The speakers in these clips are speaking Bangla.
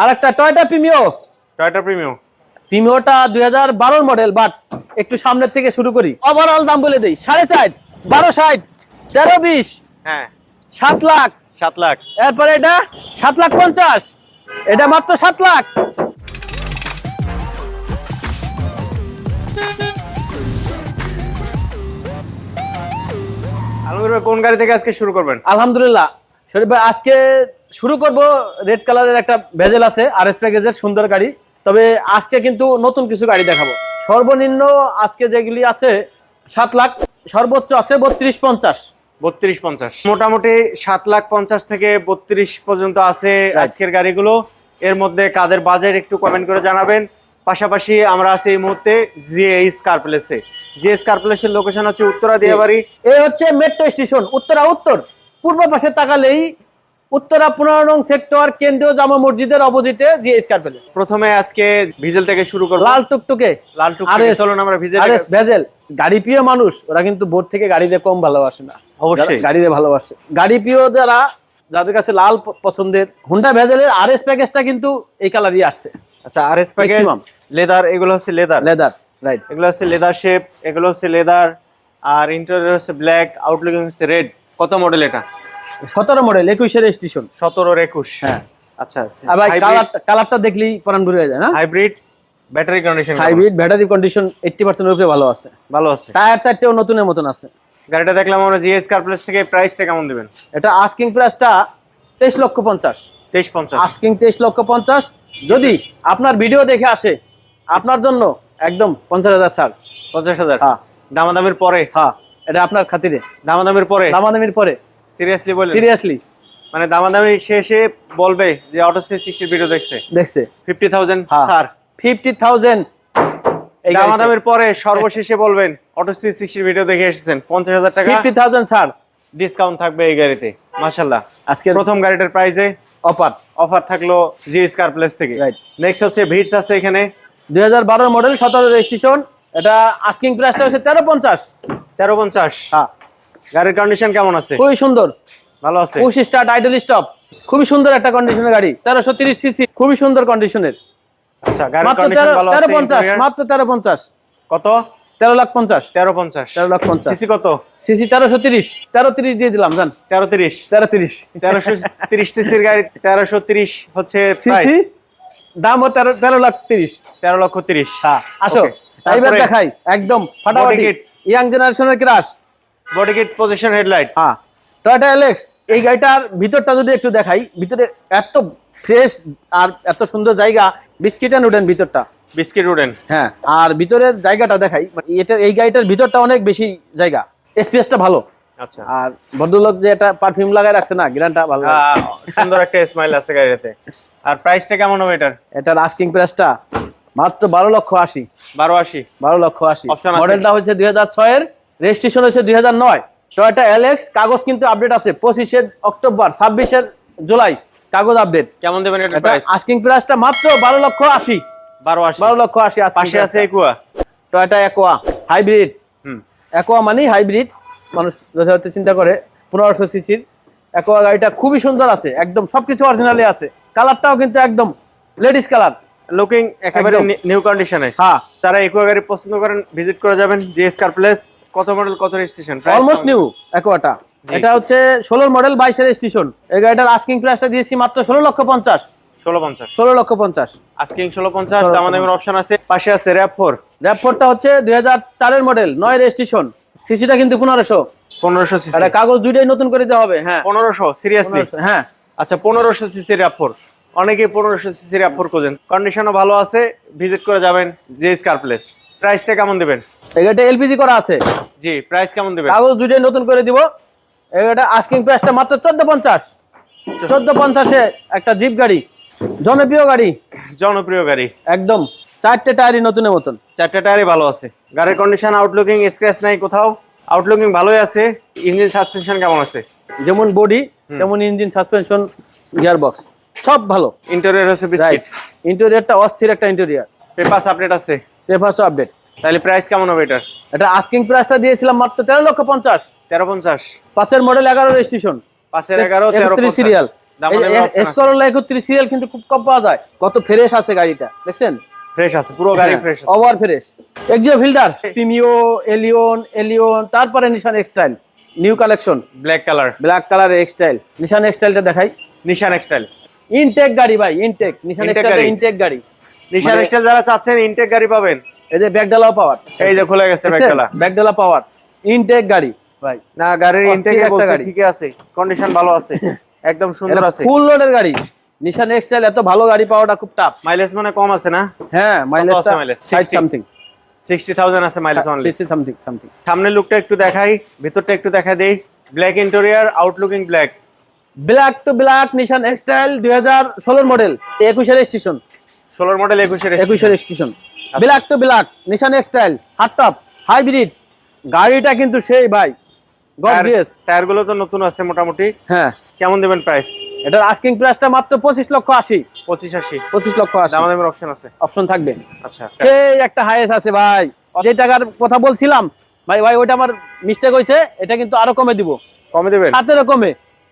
আর একটা টয়টা প্রিমিও টয়টা প্রিমিয়াম প্রিমিওটা দুই হাজার বারোর মডেল বাট একটু সামনের থেকে শুরু করি। ওভারঅল দাম বলে দেই সাড়ে চার বারো ষাট তেরো বিশ হ্যাঁ। সাত লাখ। সাত লাখ। এরপরে এটা সাত লাখ পঞ্চাশ এটা মাত্র সাত লাখ। ভাই কোন গাড়ি থেকে আজকে শুরু করবেন? আলহামদুলিল্লাহ শরীফ ভাই আজকে শুরু করব রেড কালারের একটা ভেজেল আছে আর এস প্যাকেজের সুন্দর গাড়ি। তবে আজকে কিন্তু নতুন কিছু গাড়ি দেখাবো। সর্বনিম্ন আজকে যেগুলি আছে সাত লাখ সর্বোচ্চ আছে বত্রিশ পঞ্চাশ। বত্রিশ পঞ্চাশ। মোটামুটি সাত লাখ পঞ্চাশ থেকে বত্রিশ পর্যন্ত আছে. আজকের গাড়িগুলো। এর মধ্যে কাদের বাজেট একটু কমেন্ট করে জানাবেন। পাশাপাশি আমরা আছি এই মুহূর্তে জিএইচ কার প্লেসে জিএস কার্প্লেসের লোকেশন হচ্ছে উত্তরা দিয়াবাড়ি এই হচ্ছে মেট্রো স্টেশন উত্তরা উত্তর। পূর্ব পাশে তাকালেই উত্তরা পনেরো নং সেক্টর কেন্দ্রীয় জামা মসজিদের অপোজিটে জিএস কার প্যালেস। প্রথমে আজকে ভিজেল থেকে শুরু করব। লাল টুকটুকে। লাল টুক RS চলুন আমরা ভিজেল আরএস ভেজেল। গাড়ি প্রিয় মানুষ ওরা কিন্তু বোর্ড থেকে গাড়িতে কম ভালোবাসে না। অবশ্যই। গাড়িতে ভালোবাসে। গাড়ি প্রিয় যারা যাদের কাছে লাল পছন্দের হুন্ডা ভেজেলের আরএস প্যাকেজটা কিন্তু এই কালারই আসছে। আচ্ছা আর এস প্যাকেজ। লেদার এগুলো হচ্ছে লেদার লেদার রাইট এগুলো হচ্ছে লেদার শেপ এগুলো হচ্ছে লেদার আর ইন্টেরিয়র হচ্ছে ব্ল্যাক আউটলুকিং হচ্ছে রেড কত মডেল এটা? সতেরো মডেল একুশের স্টেশন সতেরোর একুশ। হ্যাঁ। আচ্ছা আর ভাই কালার কালারটা দেখলেই ঘুরে যায় না? Hybrid battery condition hybrid battery condition eighty পার্সেন্টের উপরে ভালো আছে। ভালো আছে। টায়ার চারটেও নতুনের মতন আছে। গাড়িটা দেখলাম আমরা জিএস কার প্লেস থেকে প্রাইসটা কেমন দিবেন? এটা আস্কিং প্রাইসটা তেইশ লক্ষ পঞ্চাশ। তেইশ পঞ্চাশ। আস্কিং তেইশ লক্ষ পঞ্চাশ। যদি আপনার ভিডিও দেখে আসে আপনার জন্য একদম পঞ্চাশ হাজার ছাড়। পঞ্চাশ হাজার। হ্যাঁ। দামাদামির পরে। হ্যাঁ। এটা আপনার খাতিরে। দামাদামির পরে। দামাদামির পরে। সিরিয়াসলি বলে সিরিয়াসলি মানে দামাদামি শেষে বলবে যে অটো সিক্সটির ভিডিও দেখছে। দেখছে। Fifty thousand. Sir fifty thousand দামাদামির পরে সর্বশেষে বলবেন অটো সিক্সটির ভিডিও দেখে এসেছেন। পঞ্চাশ হাজার টাকা ফিফটি থাউজেন্ড ছাড় ডিসকাউন্ট থাকবে এই গাড়িতে। মাশাল্লাহ আজকে প্রথম গাড়িটার প্রাইসে অফার অফার থাকল জিএস কার প্লেস থেকে। Right. নেক্সট হচ্ছে ভিটস আছে এখানে। দুই হাজার বারোর মডেল সতেরো রেজিস্ট্রেশন। এটা আস্কিং প্রাইসটা হচ্ছে তেরো পঞ্চাশ। তেরো পঞ্চাশ। হ্যাঁ। গাড়ির কন্ডিশন কেমন আছে? খুবই সুন্দর। ভালো আছে? পুশ স্টার্ট আইডল স্টপ খুবই সুন্দর একটা কন্ডিশনের গাড়ি। তেরোশো তিরিশ সিসি খুবই সুন্দর কন্ডিশনের আচ্ছা গাড়ির কন্ডিশন তেরো ভালো তেরো আছে পঞ্চাশ মাত্র তেরো পঞ্চাশ কত? তেরো লাখ পঞ্চাশ। তেরো পঞ্চাশ তেরো লাখ পঞ্চাশ। সিসি কত? সিসি তেরোশো তিরিশ। তেরো তিরিশ দিয়ে দিলাম জান। তেরো তিরিশ তেরো তিরিশ তেরোশো তিরিশ সিসির গাড়ি তেরোশো তিরিশ হচ্ছে সিসি দামও তেরো তেরো লাখ তিরিশ। তেরো লক্ষ তিরিশ। হ্যাঁ আসো। এইবার দেখাই একদম ফাটাফাটি। ইয়াং জেনারেশনের crush body kit position headlight হ্যাঁ। টয়টা এলেক্স এই গাড়িটার ভিতরটা যদি একটু দেখাই ভিতরে এত ফ্রেশ আর এত সুন্দর জায়গা বিস্কিট অ্যান্ড উডেন ভিতরটা। বিস্কিট উডেন হ্যাঁ আর ভিতরের জায়গাটা দেখাই মানে এটা এই গাড়িটার ভিতরটা অনেক বেশি জায়গা স্পেসটা ভালো। আচ্ছা। আর ভদ্রলোক যে এটা পারফিউম লাগাই রাখছে না গ্রানটা ভালো সুন্দর একটা স্মাইল আছে গাড়িতে আর প্রাইসটা কেমন হবে এটার? এটার আস্কিং প্রাইসটা মাত্র বারো লক্ষ আশি। বারো আশি। বারো লক্ষ আশি? মডেলটা হচ্ছে দুই হাজার ছয়ের। রেজিস্ট্রেশন হচ্ছে দুই হাজার নয়। টয়টা এলেক্স কাগজ কিন্তু আপডেট আছে পঁচিশের অক্টোবর ছাব্বিশের জুলাই। কাগজ আপডেট কেমন দেবেন আস্কিং প্রাইসটা মাত্র বারো লক্ষ আশি। বারো আশি। বারো লক্ষ আশি পাশে আছে একুয়া টয়টা একোয়া হাইব্রিড হুম। একোয়া মানেই হাইব্রিড মানুষ যথাযথ চিন্তা করে পনেরোশো সিসির। একোয়া গাড়িটা খুবই সুন্দর আছে একদম সবকিছু অরিজিনালি আছে। কালারটাও কিন্তু একদম লেডিস কালার লুকিং একেবারে নিউ কন্ডিশনে হ্যাঁ। তারা একুয়া গাড়ি পছন্দ করেন ভিজিট করে যাবেন জিএস কার প্লেস কত মডেল কত রেজিস্ট্রেশন অলমোস্ট নিউ একোয়াটা এটা হচ্ছে ষোলোর মডেল বাইশের স্টেশন এই গাড়িটার আস্কিং প্রাইসটা দিয়েছি মাত্র ষোলো লক্ষ পঞ্চাশ। ষোলো পঞ্চাশ। ষোলো লক্ষ পঞ্চাশ। আজকিং ষোলো পঞ্চাশ 16 দামাদামের অপশন আছে পাশে আছে র্যাপ ফোর র্যাপফোরটা হচ্ছে দুই হাজার চারের মডেল নয় রেজিস্ট্রেশন সিসিটা কিন্তু পনেরোশো। পনেরোশো সিসি কাগজ দুইটাই নতুন করে দিতে হবে হ্যাঁ। পনেরোশো সিরিয়াসলি 1500, হ্যাঁ। আচ্ছা পনেরোশো সিসি র্যাপ ফোর অনেকে পনেরোশো সিসি র্যাপ ফোর খোঁজেন। কন্ডিশনও ভালো আছে ভিজিট করে যাবেন জিএস কার প্লেস প্রাইসটা কেমন দেবেন? গাড়িটা এলপিজি করা আছে। জি প্রাইস কেমন দেবেন? কাগজ দুইটাই নতুন করে দিব। গাড়িটা আস্কিং প্রাইসটা মাত্র চোদ্দ পঞ্চাশ। চোদ্দ পঞ্চাশে একটা জিপ গাড়ি জনপ্রিয় গাড়ি। জনপ্রিয় গাড়ি। একদম চারটে টায়ারই নতুনের মতন। চারটে টায়ারই ভালো আছে। গাড়ির কন্ডিশন আউটলুকিং স্ক্র্যাচ নাই কোথাও। আউটলুকিং ভালোই আছে। ইঞ্জিন সাসপেনশন কেমন আছে? যেমন বডি তেমন ইঞ্জিন সাসপেনশন গিয়ার বক্স সব ভালো। ইন্টেরিয়র হচ্ছে বিস্কিট ইন্টেরিয়রটা অস্থির একটা ইন্টেরিয়র পেপারস আপডেট আছে। পেপারসও আপডেট তাহলে প্রাইস কেমন হবে এটার? এটা আস্কিং প্রাইসটা দিয়েছিলাম মাত্র তেরো লক্ষ পঞ্চাশ। তেরো পঞ্চাশ। পাঁচের মডেল এগারো রেজিস্ট্রেশন পাঁচের এগারো তেরো সিরিয়াল আছে। একত্রিশ সিরিয়াল কিন্তু খুব কম পাওয়া যায়। কত ফ্রেশ আছে গাড়িটা দেখছেন? ফ্রেশ আছে পুরো গাড়ি ফ্রেশ আছে। Over fresh Axio Fielder Premio Allion Allion তারপরে Nissan X Trail new collection black colour black colour X Trail Nissan এক্সটাইলটা দেখাই। নিশান এক্সটাইল ইনটেক গাড়ি ভাই ইনটেক নিশান Intake ইনটেক গাড়ি? নিশান মানে- যারা চাচ্ছেন ইনটেক গাড়ি পাবেন। এই যে ব্যাকডালাও পাওয়ার এই যে খুলে গেছে ব্যাকডালা ব্যাকডালা পাওয়ার ইনটেক গাড়ি। ভাই না গাড়ির ইনটেকে বলছে। ঠিকই আছে কন্ডিশন ভালো আছে একদম সুন্দর আছে। ফুল লোডের গাড়ি। নিশান এক্সটাইল এত ভালো গাড়ি পাওয়াটা খুব টাফ মাইলেজ মানে কম আছে না? হ্যাঁ মাইলেজটা mileage? 60 60? সামথিং সিক্সটি থাউজেন্ড আছে মাইলেজ অনলি 60 সামথিং সামথিং সামনের লুকটা একটু দেখাই ভিতরটা একটু দেখা দেই। Black interior outlooking black black to black Nissan X Trail দুই হাজার ষোলোর মডেল একুশের স্টেশন ষোলোর মডেল একুশের একুশের station black to black Nissan X Trail hard top hybrid গাড়িটা কিন্তু সেই ভাই গর্জিয়াস টায়ারগুলো তো নতুন আছে মোটামুটি। হ্যাঁ। কেমন দেবেন প্রাইস এটার আস্কিং প্রাইসটা মাত্র পঁচিশ লক্ষ আশি। পঁচিশ আশি। পঁচিশ লক্ষ আশি। দামাদামের অপশন আছে। অপশন থাকবে। আচ্ছা। সেই একটা হাইয়েস আছে ভাই। যে টাকার কথা বলছিলাম ভাই ভাই ওইটা আমার মিস্টেক হয়েছে এটা কিন্তু আরও কমে দিব। কমে দেবেন? সাতেরও কমে।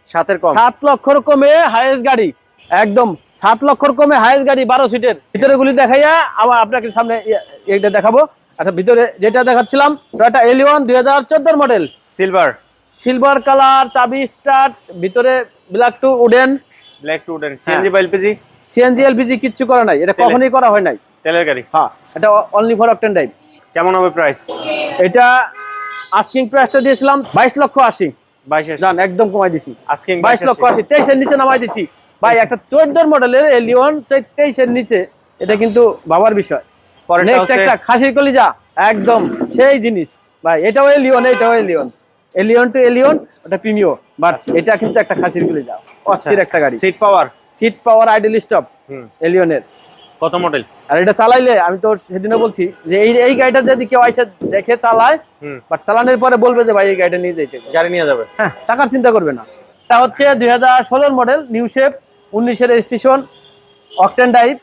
সাতের কম। সাত লক্ষর কমে হাইয়েস্ট গাড়ি। একদম সাত লক্ষর কমে হাইয়েস্ট গাড়ি বারো সিটের ভিতরে গুলি দেখাইয়া আবার আপনাকে সামনে ইয়ে- এটা দেখাবো। আচ্ছা ভিতরে যেটা দেখাচ্ছিলাম ওটা এলিওন দুই হাজার চোদ্দোর মডেল সিলভার সিলভার কালার চাবি স্টার্ট ভিতরে black to wooden black to wooden CNG বা এলপিজি সিএনজি এলপিজি কিচ্ছু করা নাই। এটা। কখনোই করা হয় নাই। তেলের গাড়ি? হ্যাঁ এটা অনলি ফর অকটেন ড্রাইভ কেমন হবে প্রাইস এটা আস্কিং প্রাইসটা দিয়েছিলাম বাইশ লক্ষ আশি। জান একদম কমাই দিছি। বাইশ লক্ষ আশি তেইশের নিচে নামাই দিছি। ভাই একটা চোদ্দোর মডেলের তেইশের নিচে এটা কিন্তু ভাবার বিষয়। নেক্সট একটা খাসির কলিজা একদম সেই জিনিস। ভাই এটাও এলিয়ন এটাও এলিয়ন এলিয়ন টু এলিয়ন ওটা প্রিমিও বাট এটা কিন্তু একটা খাসির কলিজা অস্থির একটা গাড়ি। Seat power seat power idle stop এলিয়নের কত মডেল আর এটা চালাইলে আমি তো সেদিনও বলছি যে এই এই গাড়িটা যদি কেউ এসে দেখে চালায় বাট চালানোর পরে বলবে যে ভাই এই গাড়িটা নিয়ে হবে। গাড়ি নিয়ে যাবে। হ্যাঁ টাকার চিন্তা করবে না। এটা হচ্ছে দুই হাজার ষোলোর মডেল নিউ শেপ উনিশের স্টেশন অকটেন টাইপ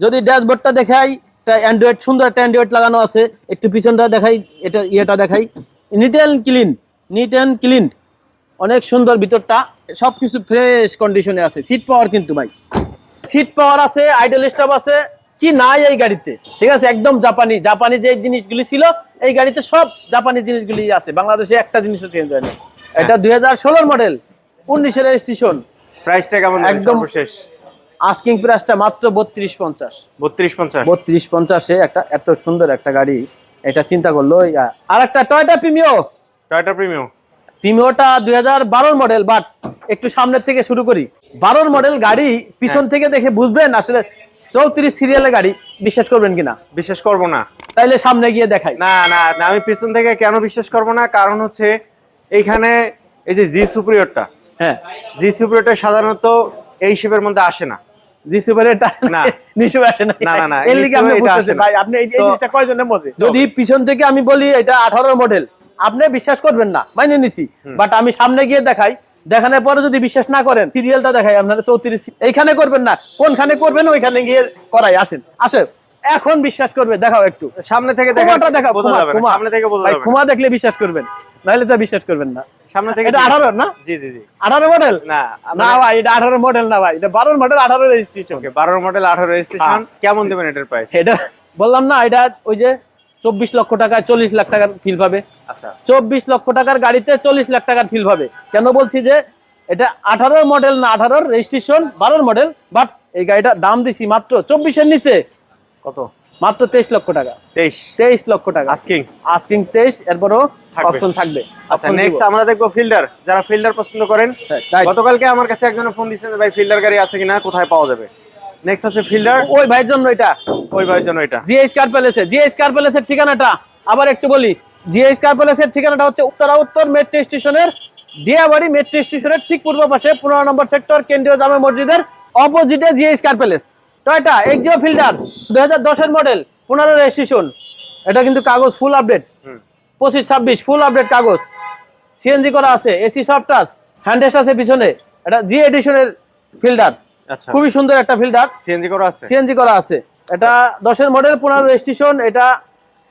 যদি ড্যাশবোর্ডটা দেখাই এটা অ্যান্ড্রয়েড সুন্দর একটা অ্যান্ড্রয়েড লাগানো আছে। একটু পিছনটা দেখাই এটা ইয়েটা দেখাই। Neat and clean neat and clean অনেক সুন্দর ভিতরটা সব কিছু ফ্রেশ কন্ডিশনে আছে। সিট পাওয়ার কিন্তু ভাই। সিট পাওয়ার আছে আইডল স্টাফ আছে কি নাই এই গাড়িতে? ঠিক আছে? একদম জাপানি। জাপানি যে জিনিসগুলি ছিল এই গাড়িতে সব জাপানি জিনিসগুলি আছে। বাংলাদেশে একটা জিনিসও চেঞ্জ হয়। না এটা দুই হাজার ষোলোর মডেল উনিশের স্টেশন প্রাইসটা কেমন একদম- শেষ আস্কিং প্রাইসটা মাত্র বত্রিশ পঞ্চাশ। বত্রিশ পঞ্চাশ। বত্রিশ পঞ্চাশে একটা এত সুন্দর একটা গাড়ি। এটা চিন্তা করল আর একটা টয়টা প্রিমিও টয়টা প্রিমিয়াম প্রিমিওটা দুই হাজার বারোর মডেল বাট একটু সামনের থেকে শুরু করি। বারোর মডেল গাড়ি পিছন থেকে দেখে বুঝবেন আসলে চৌত্রিশ সিরিয়ালের গাড়ি বিশ্বাস করবেন কিনা। বিশ্বাস করব না। তাইলে সামনে গিয়ে দেখাই। না না না, আমি পিছন থেকে কেন বিশ্বাস করব না? কারণ হচ্ছে এইখানে এই যে জি সুপ্রিয়রটা হ্যাঁ। জি সুপ্রিয়রটা সাধারণত এই শেপের মধ্যে আসে না। জি না। নিশু আসে না। না, না, না, এর লিগে আপনি সুপারে বুঝতেছেন ভাই আপনি এই জিনিসটা কয়জনের মধ্যে? যদি পিছন থেকে আমি বলি এটা আঠারো মডেল আপনি বিশ্বাস করবেন না মাইনে নিছি। বাট আমি সামনে গিয়ে দেখাই দেখানোর পরে যদি বিশ্বাস না করেন সিরিয়ালটা দেখাই আপনারা চৌত্রিশ এইখানে করবেন না কোনখানে করবেন ওইখানে গিয়ে করাই আসেন। আসেন এখন বিশ্বাস করবে দেখাও একটু। সামনে থেকে দেখা খুমাটা বোঝা যাবে সামনে থেকে বোঝা ভাই, যাবে। খুমা দেখলে বিশ্বাস করবেন নাহলে তো বিশ্বাস করবেন না। সামনে থেকে এটা আঠারো না? জি জি জি। আঠারো মডেল না না ভাই এটা আঠারো মডেল না ভাই এটা বারোর মডেল আঠারো রেজিস্ট্রেশন ওকে বারোর মডেল আঠারো রেজিস্ট্রেশন কেমন দেবেন এটার প্রাইস এটা বললাম না এটা ওই যে চব্বিশ লক্ষ টাকায় চল্লিশ লাখ টাকার ফিল পাবে। আচ্ছা। চব্বিশ লক্ষ টাকার গাড়িতে চল্লিশ লাখ টাকার ফিল পাবে। কেন বলছি যে এটা আঠারোর মডেল না আঠারোর রেজিস্ট্রেশন বারোর মডেল বাট এই গাড়িটার দাম দিছি মাত্র চব্বিশের নিচে। কত? মাত্র তেইশ লক্ষ টাকা। তেইশ। তেইশ লক্ষ টাকা। আস্কিং আস্কিং তেইশ এরপরও। অপশন থাকবে। আচ্ছা নেক্সট আমরা দেখব ফিল্ডার যারা ফিল্ডার পছন্দ করেন হ্যাঁ, গতকালকে আমার কাছে একজন ফোন দিচ্ছেন ভাই ফিল্ডার গাড়ি আছে কিনা? কোথায় পাওয়া যাবে? নেক্সট হচ্ছে ফিল্ডার। ওই ভাইয়ের জন্য এটা। ওই ভাইয়ের জন্য এটা। জিএইচ কার প্যালেসে জিএইচ কার প্যালেসের ঠিকানাটা আবার একটু বলি। জিএইচ কার প্যালেসের ঠিকানাটা হচ্ছে উত্তরা উত্তর মেট্রো স্টেশনের দিয়াবাড়ি মেট্রো স্টেশনের ঠিক পূর্ব পাশে পনেরো নম্বর সেক্টর কেন্দ্রীয় জামে মসজিদের অপোজিটে GH car palace Toyota Axio Fielder দু হাজার দশের মডেল পনেরো রেজিস্ট্রেশন এটা কিন্তু কাগজ ফুল আপডেট পঁচিশ ছাব্বিশ ফুল আপডেট কাগজ। সিএনজি করা আছে এসি সফট টাচ হ্যান্ডেস আছে পিছনে। এটা জি এডিশনের ফিল্ডার খুবই সুন্দর একটা ফিল্টার সিএনজি করা আছে? সিএনজি করা আছে। এটা দশের মডেল পনেরো রেজিস্ট্রেশন এটা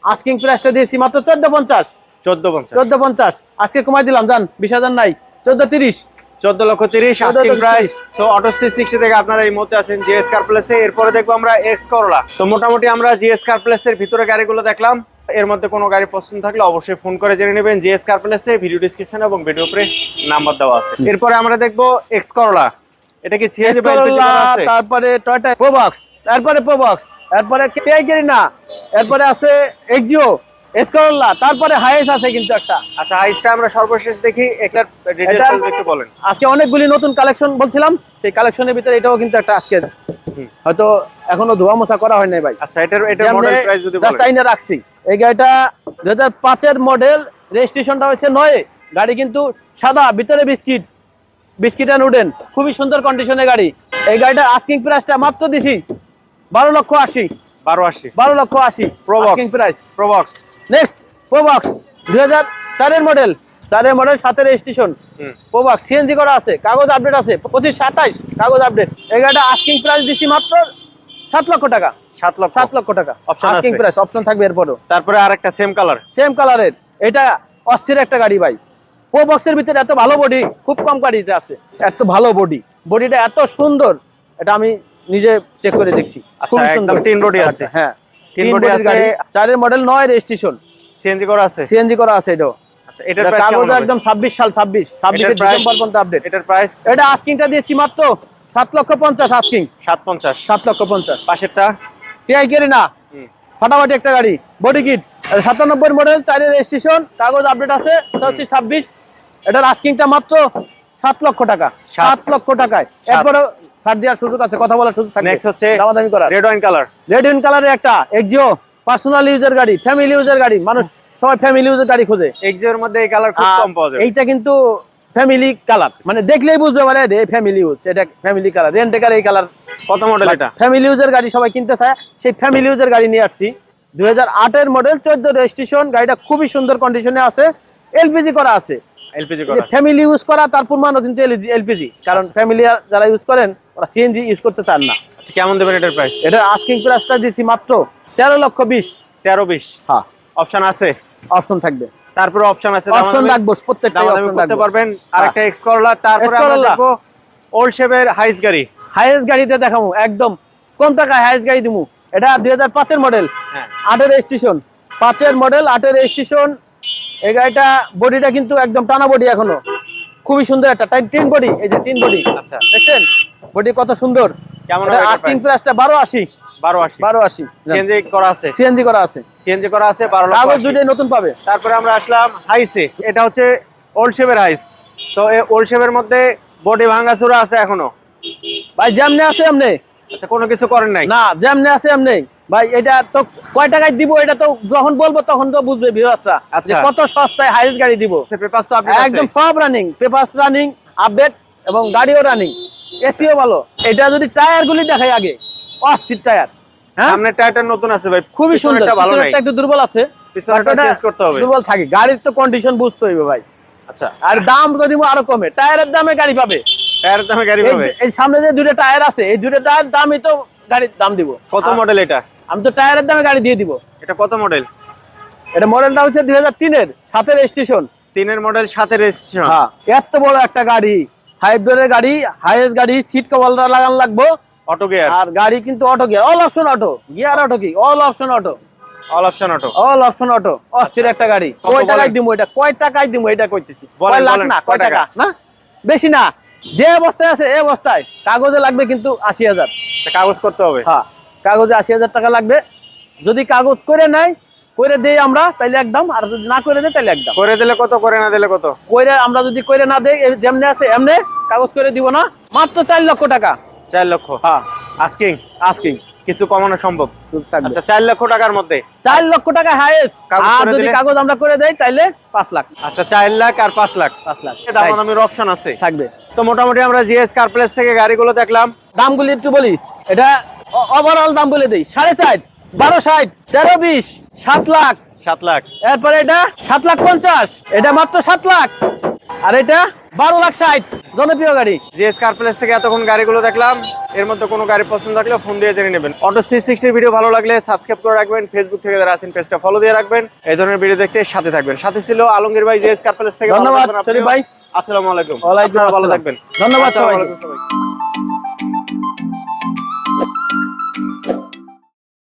আস্কিং প্রাইসটা দিয়েছি মাত্র চোদ্দ পঞ্চাশ। চোদ্দ পঞ্চাশ। চোদ্দ পঞ্চাশ। আজকে কমাই দিলাম জান বিশ হাজার নাই চোদ্দ তিরিশ। চোদ্দ লক্ষ তিরিশ 14 asking price so auto sixty থেকে আপনারা এই মুহূর্তে আছেন জিএস কার প্লেসে এরপরে দেখব আমরা এক্স করলা তো মোটামুটি আমরা জিএস কার প্লেসের ভিতরে গাড়িগুলো দেখলাম। এর মধ্যে কোনো গাড়ি পছন্দ থাকলে অবশ্যই ফোন করে জেনে নেবেন। জিএস কার প্লেসে ভিডিও ডিসক্রিপশন এবং ভিডিও উপরে নাম্বার দেওয়া আছে। এরপরে আমরা দেখব এক্স করলা এটা কি সিএনজি আছে? তারপরে টয়টা প্রোবক্স তারপরে প্রোবক্স এরপরে টিআইকেরিনা এরপরে আছে এক্সিও এসকরোল্লা তারপরে হাইস আছে কিন্তু একটা। আচ্ছা আইসটা আমরা সর্বশেষ দেখি এটার ডিটেলস এটা- একটু বলেন। আজকে অনেকগুলি নতুন কালেকশন বলছিলাম সেই কালেকশনের ভিতরে এটাও কিন্তু একটা আজকে হয়তো এখনও ধোয়া মোছা করা হয় নাই ভাই। আচ্ছা এটার এটার মডেল প্রাইস যদি জাস্ট বলেন। আইনে রাখছি। এই গাড়িটা দুই হাজার পাঁচের মডেল রেজিস্ট্রেশনটা হয়েছে নয় গাড়ি কিন্তু সাদা ভিতরে বিস্কিট। বিস্কিট অ্যান্ড উডেন খুবই সুন্দর কন্ডিশনের গাড়ি। এই গাড়িটার আস্কিং প্রাইসটা মাত্র দিছি বারো লক্ষ আশি। বারো আশি। বারো লক্ষ আশি। Probox asking price Probox next Probox দুই হাজার চারের মডেল চারের মডেল সাতের রেজিস্ট্রেশন হুম। প্রোবক্স সিএনজি করা আছে কাগজ আপডেট আছে পঁচিশ সাতাইশ কাগজ আপডেট এই গাড়িটা আস্কিং প্রাইস দিছি মাত্র সাত লক্ষ টাকা। সাত লক্ষ। সাত লক্ষ টাকা। আস্কিং প্রাইস অপশন থাকবে এরপরও। তারপরে আর একটা সেম কালার সেম কালারের এটা অস্থির একটা গাড়ি ভাই। প্রো বক্সের ভিতরে এত ভালো বডি খুব কম গাড়িতে আছে। এত ভালো বডি বডিটা এত সুন্দর এটা আমি নিজে চেক করে দেখছি। আচ্ছা, একদম সুন্দর। তিন body আছে। হ্যাঁ তিন আছে। চারের মডেল নয় রেজিস্ট্রেশন সিএনজি করা আছে? সিএনজি করা আছে এটাও। আচ্ছা এটার কাগজ? একদম ছাব্বিশ সাল ছাব্বিশ ছাব্বিশের এটার price- ডিসেম্বর পর্যন্ত আপডেট এটার প্রাইস এটা আস্কিংটা দিয়েছি মাত্র সাত লক্ষ পঞ্চাশ আস্কিং সাত পঞ্চাশ। সাত লক্ষ পঞ্চাশ। পাশেরটা? টিআই কেরি না। ফাটাফাটি একটা গাড়ি। বডি কিট সাতানব্বই মডেল চারের রেজিস্ট্রেশন কাগজ আপডেট আছে হচ্ছে ছাব্বিশ। এটার আস্কিংটা মাত্র সাত লক্ষ টাকা। সাত। লক্ষ টাকায়। এরপরে ছাড় দেওয়ার সুযোগ আছে কথা বলার সুযোগ থাকবে। নেক্সট হচ্ছে দামাদামি করার। Red wine colour red in কালারের একটা এক্সিও পার্সোনাল ইউজের গাড়ি ফ্যামিলি ইউজের গাড়ি মানুষ সবাই ফ্যামিলি ইউজের গাড়ি খোঁজে। এক্সের মধ্যে এই কালার খুব কম পাওয়া যায় এইটা কিন্তু ফ্যামিলি কালার মানে দেখলেই বুঝবে মানে ফ্যামিলি ইউজ এটা family colour rent a car এই কালার কত মডেল এটা? ফ্যামিলি ইউজের গাড়ি সবাই কিনতে চায় সেই ফ্যামিলি ইউজের গাড়ি নিয়ে আসছি। দুই হাজার আটের মডেল চোদ্দ রেজিস্ট্রেশন গাড়িটা খুবই সুন্দর কন্ডিশনে আছে। এলপিজি করা আছে। এলপিজি করা। ফ্যামিলি ইউজ করা তার প্রমাণও কিন্তু এলপিজি কারণ ফ্যামিলি যারা ইউজ করেন ওরা সিএনজি ইউজ করতে চান না। আচ্ছা কেমন দেবেন এটার প্রাইস এটা আস্কিং প্রাইসটা দিচ্ছি মাত্র তেরো লক্ষ বিশ। তেরো বিশ। হ্যাঁ। অপশন আছে? অপশন থাকবে। তারপরে অপশন আছে অপশন রাখব প্রত্যেকটা অপশন করতে পারবেন। আর একটা এক্স করলা তারপরে আমরা। দেখব ওল্ড শেপের হাইস গাড়ি। হাইয়েস্ট গাড়িটা দেখাবো একদম। কোন টাকায় হাইয়েস্ট গাড়ি দিমু? এটা দুই হাজার পাঁচের মডেল হ্যাঁ। আটের রেজিস্ট্রেশন পাঁচের মডেল আটের রেজিস্ট্রেশন এই গাড়িটা বডিটা কিন্তু একদম টানা বডি এখনও। খুবই সুন্দর একটা টিন বডি এই যে টিন বডি আচ্ছা। দেখছেন? বডি কত সুন্দর। কেমন আস্কিং প্রাইসটা বারো আশি। তারপরে আমরা আসলাম হাইসে এটা হচ্ছে ওল্ড শেপের হাইস তো এই ওল্ড শেপের মধ্যে বডি ভাঙাচুরা আছে এখনও। ভাই যেমনে আছে এমনি। আচ্ছা কোনো কিছু করেন নাই? না যেমনে আছে এমনি ভাই এটা তো কয় টাকায় দিব এটা তো যখন বলব তখন তো বুঝবে ভিউয়ার্সরা আচ্ছা। কত সস্তায় হাইস্ট গাড়ি দিব। পেপার তো আপনি একদম সব রানিং পেপারস রানিং আপডেট এবং গাড়িও রানিং এসিও ভালো। এটা যদি টায়ার গুলি দেখাই আগে অস্থির টায়ার হ্যাঁ? সামনের টায়ারটা নতুন আছে ভাই খুবই সুন্দর ভালো নাই। একটু দুর্বল আছে পিছনেরটা চেঞ্জ করতে হবে। দুর্বল থাকে। গাড়ির তো কন্ডিশন বুঝতে হইবে ভাই। আচ্ছা। আর দাম যদি আরও কমে টায়ারের দামে গাড়ি পাবে। টায়ারের দামে গাড়ি পাবে। এই সামনে যে দুটো টায়ার আছে এই দুটো টায়ার দামই তো গাড়ির দাম দিব। কত মডেল এটা? আমি তো টায়ারের দামে গাড়ি দিয়ে দিব। এটা কত মডেল এটা মডেলটা হচ্ছে দুই হাজার তিনের সাতের রেজিস্ট্রেশন তিনের মডেল সাথে রেজিস্ট্রেশন হ্যাঁ এত বড় একটা গাড়ি। ফাইভ ডোরের গাড়ি হাইয়েস্ট গাড়ি সিট কভারটা লাগান লাগবো। অটো গিয়ার আর গাড়ি কিন্তু auto gear all option auto gear auto কি? All option auto all option auto all option auto অস্থির একটা গাড়ি। কয় টাকায়? দিমু এটা? কয় টাকায় দিমু? এটা কইতেছি। কয় লাখ না? কয় টাকা? না? বেশি না। যে অবস্থায় আছে এই অবস্থায়। কাগজে লাগবে কিন্তু আশি হাজার। আচ্ছা, কাগজ করতে হবে। হ্যাঁ। কাগজে আশি হাজার টাকা লাগবে। যদি কাগজ করে নাই করে দেই আমরা তাইলে একদম। আর যদি না করে দেয় তাহলে একদম। করে দিলে কত করে না দিলে কত? করে আমরা যদি করে না দেই যেমনি আছে এমনি কাগজ করে দিব না। মাত্র চার লক্ষ টাকা। চার লক্ষ। হ্যাঁ। আস্কিং? আস্কিং। কিছু কমানো সম্ভব। আচ্ছা চার লক্ষ টাকার মধ্যে। চার লক্ষ টাকা হাইয়েস্ট আর যদি কাগজ আমরা করে দেই তাইলে পাঁচ লাখ। আচ্ছা চার লাখ আর পাঁচ লাখ। পাঁচ লাখ। দামাদামির অপশন আছে। থাকবে। তো মোটামুটি আমরা জিএস কার প্লেস থেকে গাড়িগুলো দেখলাম। দামগুলি একটু বলি। এটা ওভারঅল দাম বলে দেই। সাড়ে চার বারো ষাট তেরো বিশ সাত লাখ। সাত লাখ। এরপরে এটা সাত লাখ পঞ্চাশ। এটা মাত্র সাত লাখ। আর এটা বারো লাখ ষাট। জনপ্রিয় গাড়ি। যে স্কার প্লেস থেকে এতক্ষণ গাড়িগুলো দেখলাম এর মধ্যে কোনো গাড়ি পছন্দ থাকলে ফোন দিয়ে জেনে নেবেন। অটো থ্রি সিক্সটির ভিডিও ভালো লাগলে সাবস্ক্রাইব করে রাখবেন ফেসবুক থেকে যারা আছেন পেজটা ফলো দিয়ে রাখবেন। এই ধরনের ভিডিও দেখতে সাথে থাকবেন। সাথে ছিল আলমগীর ভাই যে স্কার প্লেস থেকে ধন্যবাদ, শরীফ ভাই। আসসালামু আলাইকুম। ভালো। থাকবেন। ধন্যবাদ সবাইকে।